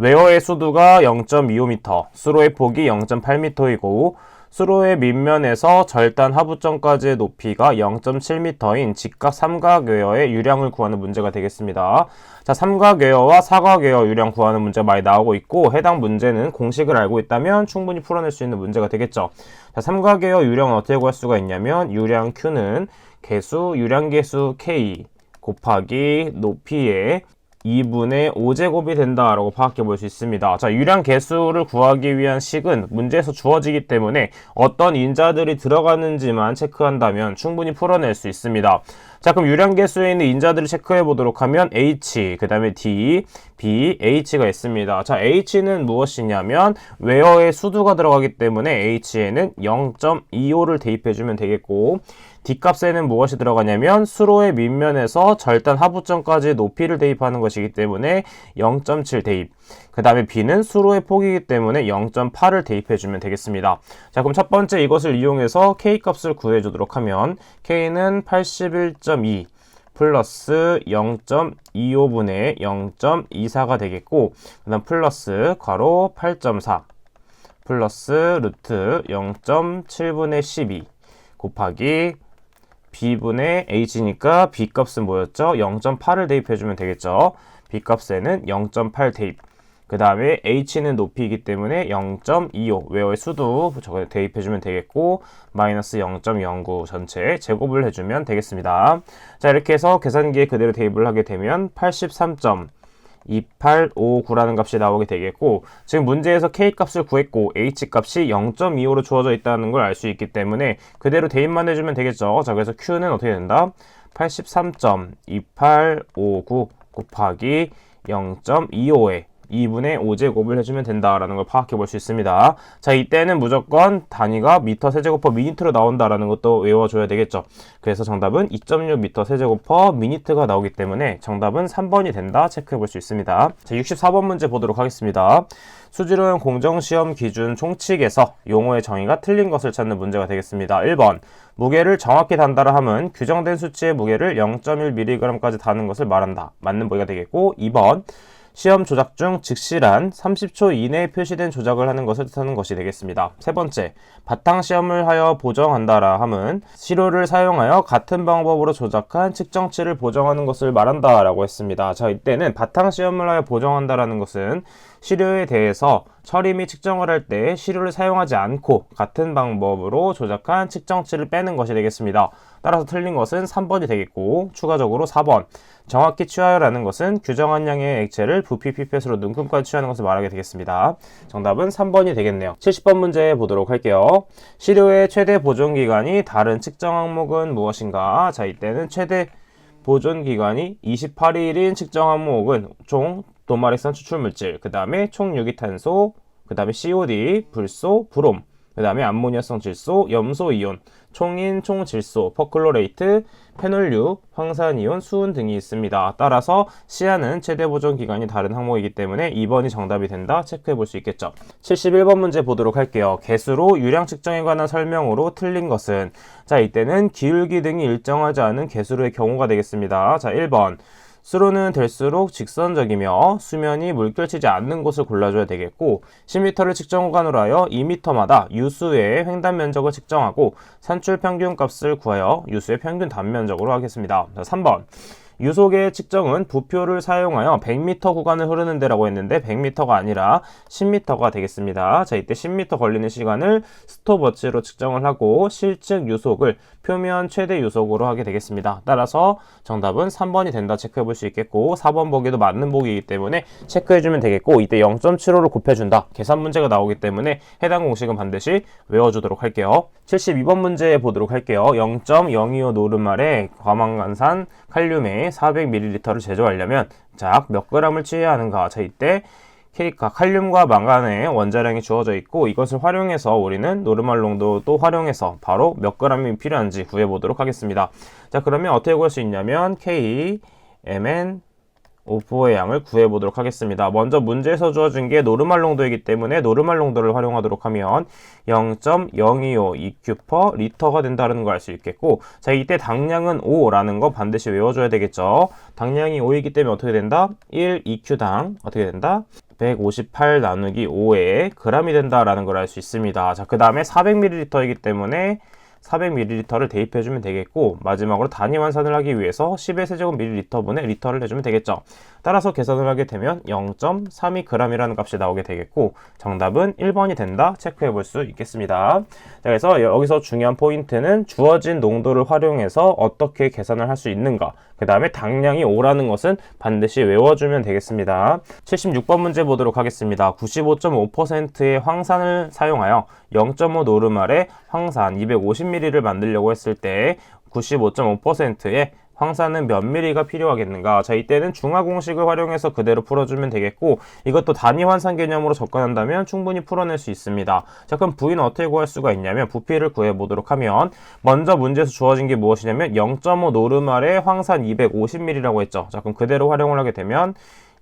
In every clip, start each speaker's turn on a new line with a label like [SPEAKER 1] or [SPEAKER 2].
[SPEAKER 1] 웨어의 수두가 0.25m, 수로의 폭이 0.8m이고 수로의 밑면에서 절단 하부점까지의 높이가 0.7m인 직각 삼각 웨어의 유량을 구하는 문제가 되겠습니다. 자, 삼각 웨어와 사각 웨어 유량 구하는 문제가 많이 나오고 있고 해당 문제는 공식을 알고 있다면 충분히 풀어낼 수 있는 문제가 되겠죠. 자, 삼각 웨어 유량은 어떻게 구할 수가 있냐면 유량 Q는 개수 유량계수 K 곱하기 높이의 2분의 5제곱이 된다라고 파악해 볼 수 있습니다. 자, 유량 개수를 구하기 위한 식은 문제에서 주어지기 때문에 어떤 인자들이 들어가는지만 체크한다면 충분히 풀어낼 수 있습니다. 자, 그럼 유량 개수에 있는 인자들을 체크해 보도록 하면 H, 그 다음에 D, B, H가 있습니다. 자, H는 무엇이냐면 웨어에 수두가 들어가기 때문에 H에는 0.25를 대입해 주면 되겠고 D값에는 무엇이 들어가냐면 수로의 밑면에서 절단 하부점까지 높이를 대입하는 것이기 때문에 0.7 대입. 그 다음에 B는 수로의 폭이기 때문에 0.8을 대입해주면 되겠습니다. 자, 그럼 첫 번째 이것을 이용해서 K값을 구해주도록 하면 K는 81.2 플러스 0.25분의 0.24가 되겠고 그 다음 플러스 괄호 8.4 플러스 루트 0.7분의 12 곱하기 b분의 h니까 b 값은 뭐였죠? 0.8을 대입해주면 되겠죠. b 값에는 0.8 대입. 그 다음에 h는 높이이기 때문에 0.25 웨어의 수도 저거 대입해주면 되겠고 마이너스 0.09 전체 제곱을 해주면 되겠습니다. 자 이렇게 해서 계산기에 그대로 대입을 하게 되면 83. 2859라는 값이 나오게 되겠고 지금 문제에서 k 값을 구했고 h 값이 0.25로 주어져 있다는 걸 알 수 있기 때문에 그대로 대입만 해주면 되겠죠. 자 그래서 q는 어떻게 된다? 83.2859 곱하기 0.25에 2분의 5제곱을 해주면 된다라는 걸 파악해 볼 수 있습니다. 자, 이때는 무조건 단위가 미터 세제곱 퍼 미니트로 나온다라는 것도 외워줘야 되겠죠. 그래서 정답은 2.6 미터 세제곱 퍼 미니트가 나오기 때문에 정답은 3번이 된다 체크해 볼 수 있습니다. 자, 64번 문제 보도록 하겠습니다. 수지론 공정시험 기준 총칙에서 용어의 정의가 틀린 것을 찾는 문제가 되겠습니다. 1번 무게를 정확히 단다라 함은 규정된 수치의 무게를 0.1mg까지 다는 것을 말한다. 맞는 보기가 되겠고 2번 시험 조작 중 즉시란 30초 이내에 표시된 조작을 하는 것을 뜻하는 것이 되겠습니다. 세 번째, 바탕 시험을 하여 보정한다라 함은 시료를 사용하여 같은 방법으로 조작한 측정치를 보정하는 것을 말한다라고 했습니다. 자, 이때는 바탕 시험을 하여 보정한다라는 것은 시료에 대해서 처리 및 측정을 할 때 시료를 사용하지 않고 같은 방법으로 조작한 측정치를 빼는 것이 되겠습니다. 따라서 틀린 것은 3번이 되겠고 추가적으로 4번 정확히 취하여라는 것은 규정한 양의 액체를 부피 피펫으로 눈금까지 취하는 것을 말하게 되겠습니다. 정답은 3번이 되겠네요. 70번 문제 보도록 할게요. 시료의 최대 보존 기간이 다른 측정 항목은 무엇인가? 자, 이때는 최대 보존 기간이 28일인 측정 항목은 총 도마리산 추출 물질, 그 다음에 총 유기탄소, 그 다음에 COD, 불소, 브롬, 그 다음에 암모니아성 질소, 염소 이온, 총인, 총질소, 퍼클로레이트, 페놀류, 황산이온, 수은 등이 있습니다. 따라서 시아는 최대 보존 기간이 다른 항목이기 때문에 2번이 정답이 된다 체크해 볼 수 있겠죠. 71번 문제 보도록 할게요. 개수로 유량 측정에 관한 설명으로 틀린 것은 자 이때는 기울기 등이 일정하지 않은 개수로의 경우가 되겠습니다. 자 1번 수로는 될수록 직선적이며 수면이 물결치지 않는 곳을 골라줘야 되겠고 10m를 측정 구간으로 하여 2m마다 유수의 횡단 면적을 측정하고 산출 평균 값을 구하여 유수의 평균 단면적으로 하겠습니다. 자, 3번 유속의 측정은 부표를 사용하여 100m 구간을 흐르는 데라고 했는데 100m가 아니라 10m가 되겠습니다. 자, 이때 10m 걸리는 시간을 스톱워치로 측정을 하고 실측 유속을 표면 최대 유속으로 하게 되겠습니다. 따라서 정답은 3번이 된다 체크해 볼 수 있겠고 4번 보기도 맞는 보기이기 때문에 체크해 주면 되겠고 이때 0.75로 곱해준다. 계산 문제가 나오기 때문에 해당 공식은 반드시 외워주도록 할게요. 72번 문제 보도록 할게요. 0.025 노르말의 과망간산 칼륨에 400ml를 제조하려면 자몇 g을 취해야 하는가? 자 이때 K가 칼륨과 망간의 원자량이 주어져 있고 이것을 활용해서 우리는 노르말 농도도 활용해서 바로 몇 g이 필요한지 구해 보도록 하겠습니다. 자 그러면 어떻게 구할 수 있냐면 K, Mn, 오포의 양을 구해보도록 하겠습니다. 먼저 문제에서 주어진 게 노르말 농도이기 때문에 노르말 농도를 활용하도록 하면 0.025 EQ per 리터가 된다는 걸 알 수 있겠고 자 이때 당량은 5라는 거 반드시 외워줘야 되겠죠. 당량이 5이기 때문에 어떻게 된다? 1 EQ당 어떻게 된다? 158 나누기 5의 g이 된다라는 걸 알 수 있습니다. 자, 그 다음에 400ml이기 때문에 400ml를 대입해주면 되겠고 마지막으로 단위 환산을 하기 위해서 10의 세제곱ml분의 리터를 해주면 되겠죠. 따라서 계산을 하게 되면 0.32g이라는 값이 나오게 되겠고 정답은 1번이 된다 체크해 볼 수 있겠습니다. 자, 그래서 여기서 중요한 포인트는 주어진 농도를 활용해서 어떻게 계산을 할 수 있는가 그 다음에 당량이 5라는 것은 반드시 외워주면 되겠습니다. 76번 문제 보도록 하겠습니다. 95.5%의 황산을 사용하여 0.5 노르말의 황산 250ml를 만들려고 했을 때 95.5%의 황산은 몇 미리가 필요하겠는가? 자, 이때는 중화 공식을 활용해서 그대로 풀어주면 되겠고, 이것도 단위 환산 개념으로 접근한다면 충분히 풀어낼 수 있습니다. 자, 그럼 부위는 어떻게 구할 수가 있냐면, 부피를 구해보도록 하면, 먼저 문제에서 주어진 게 무엇이냐면, 0.5 노르말의 황산 250ml라고 했죠. 자, 그럼 그대로 활용을 하게 되면,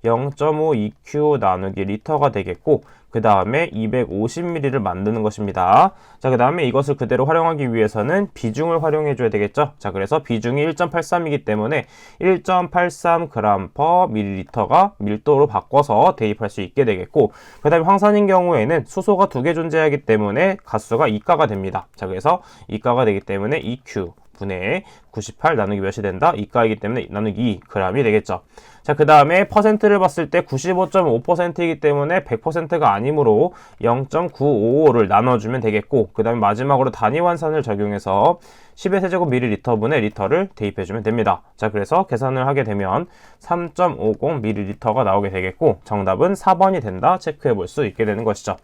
[SPEAKER 1] 0.5 EQ 나누기 리터가 되겠고 그 다음에 250ml를 만드는 것입니다. 자, 그 다음에 이것을 그대로 활용하기 위해서는 비중을 활용해 줘야 되겠죠. 자, 그래서 비중이 1.83이기 때문에 1.83g per ml가 밀도로 바꿔서 대입할 수 있게 되겠고 그 다음에 황산인 경우에는 수소가 두 개 존재하기 때문에 가수가 2가가 됩니다. 자, 그래서 2가가 되기 때문에 EQ 분의 98 나누기 몇이 된다? 2가이기 때문에 나누기 2g이 되겠죠. 자, 그 다음에 퍼센트를 봤을 때 95.5%이기 때문에 100%가 아니므로 0.955를 나눠주면 되겠고, 그 다음에 마지막으로 단위 환산을 적용해서 10의 세제곱 밀리리터분의 리터를 대입해주면 됩니다. 자, 그래서 계산을 하게 되면 3.50 밀리리터가 나오게 되겠고, 정답은 4번이 된다 체크해 볼 수 있게 되는 것이죠.